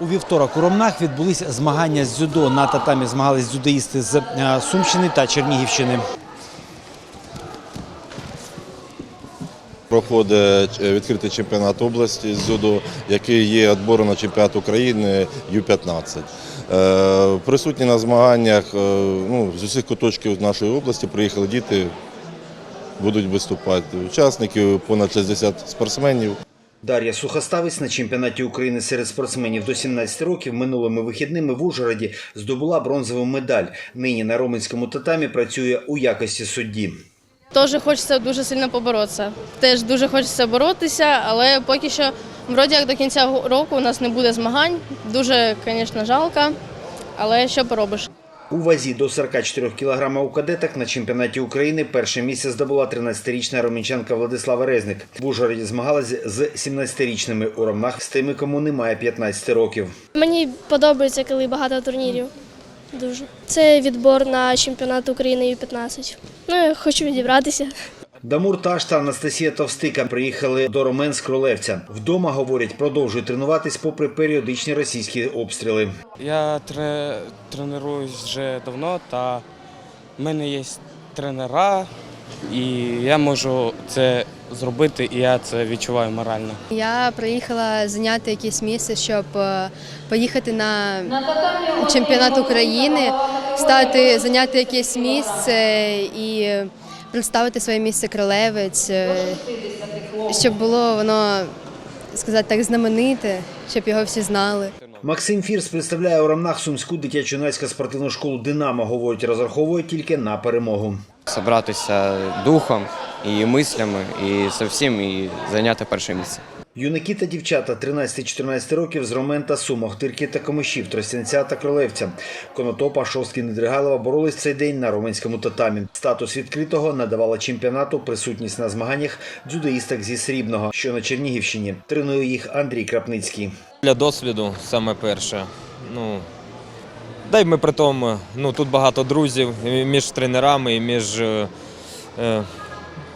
У вівторок у Ромнах відбулися змагання з дзюдо. На татамі змагались дзюдоїсти з е, Сумщини та Чернігівщини. Проходить е, відкритий чемпіонат області з дзюдо, який є відбором на чемпіонат України Ю-15. Е, Присутні на змаганнях ну, з усіх куточків нашої області приїхали діти, будуть виступати. Учасників понад 60 спортсменів. Дар'я Сухоставець на чемпіонаті України серед спортсменів до 17 років минулими вихідними в Ужгороді здобула бронзову медаль. Нині на Роменському татамі працює у якості судді. Теж хочеться дуже сильно поборотися. Теж дуже хочеться боротися, але поки що, вроді як до кінця року у нас не буде змагань. Дуже, звісно, жалко, але що поробиш. У вазі до 44 кг у кадетах на чемпіонаті України перше місце здобула 13-річна ромінчанка Владислава Резник. В Ужгороді змагалась з 17-річними у Ромнах з тими, кому немає 15 років. Мені подобається, коли багато турнірів. Дуже. Це відбор на чемпіонат України Ю-15. Ну, я хочу відібратися. Дамур Таш та Анастасія Товстика приїхали до Ромен з Кролевця. Вдома, говорять, продовжують тренуватись попри періодичні російські обстріли. Я тре, тренуюсь вже давно, та в мене є тренера, і я можу це зробити, і я це відчуваю морально. Я приїхала зайняти якесь місце, щоб е, поїхати на чемпіонат України, стати, зайняти якесь місце і представити своє місце кролевець, е, щоб було воно, сказати так, знамените, щоб його всі знали. Максим Фірс представляє у рамнах Сумську дитячо-юнацьку спортивну школу Динамо. Говорить, розраховує тільки на перемогу. Собратися духом і мислями, і зовсім і зайняти перше місце. Юнаки та дівчата 13-14 років з Ромен та Сум, Охтирки та Комишів, Тростянця та Кролевця. Конотопа, Шостки, Недригалова боролись цей день на Роменському татамі. Статус відкритого надавала чемпіонату присутність на змаганнях дзюдоїсток зі Срібного, що на Чернігівщині. Тренує їх Андрій Крапницький. Для досвіду саме перше. Ну, да й ми при тому, ну, тут багато друзів між тренерами, і між. е, е,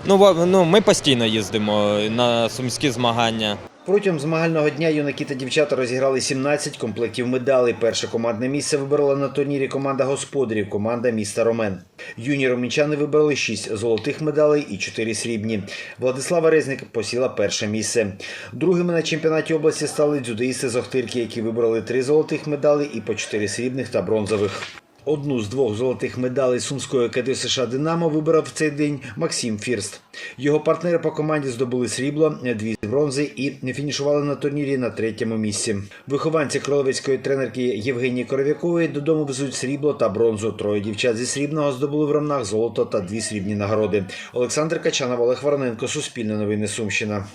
ну, ну, ми постійно їздимо на сумські змагання. Протягом змагального дня юнаки та дівчата розіграли 17 комплектів медалей. Перше командне місце виборола на турнірі команда господарів, команда міста Ромен. Юні ромінчани вибрали 6 золотих медалей і 4 срібні. Владислава Резник посіла перше місце. Другими на чемпіонаті області стали дзюдоїсти з Охтирки, які вибрали 3 золотих медалі і по 4 срібних та бронзових. Одну з двох золотих медалей Сумської КД США Динамо вибрав в цей день Максим Фірст. Його партнери по команді здобули срібло, дві бронзи і фінішували на турнірі на третьому місці. Вихованці кролевецької тренерки Євгенії Коров'якової додому везуть срібло та бронзу. Троє дівчат зі срібного здобули в рамнах золото та дві срібні нагороди. Олександр Качанов, Олег Вороненко, Суспільне новини Сумщина.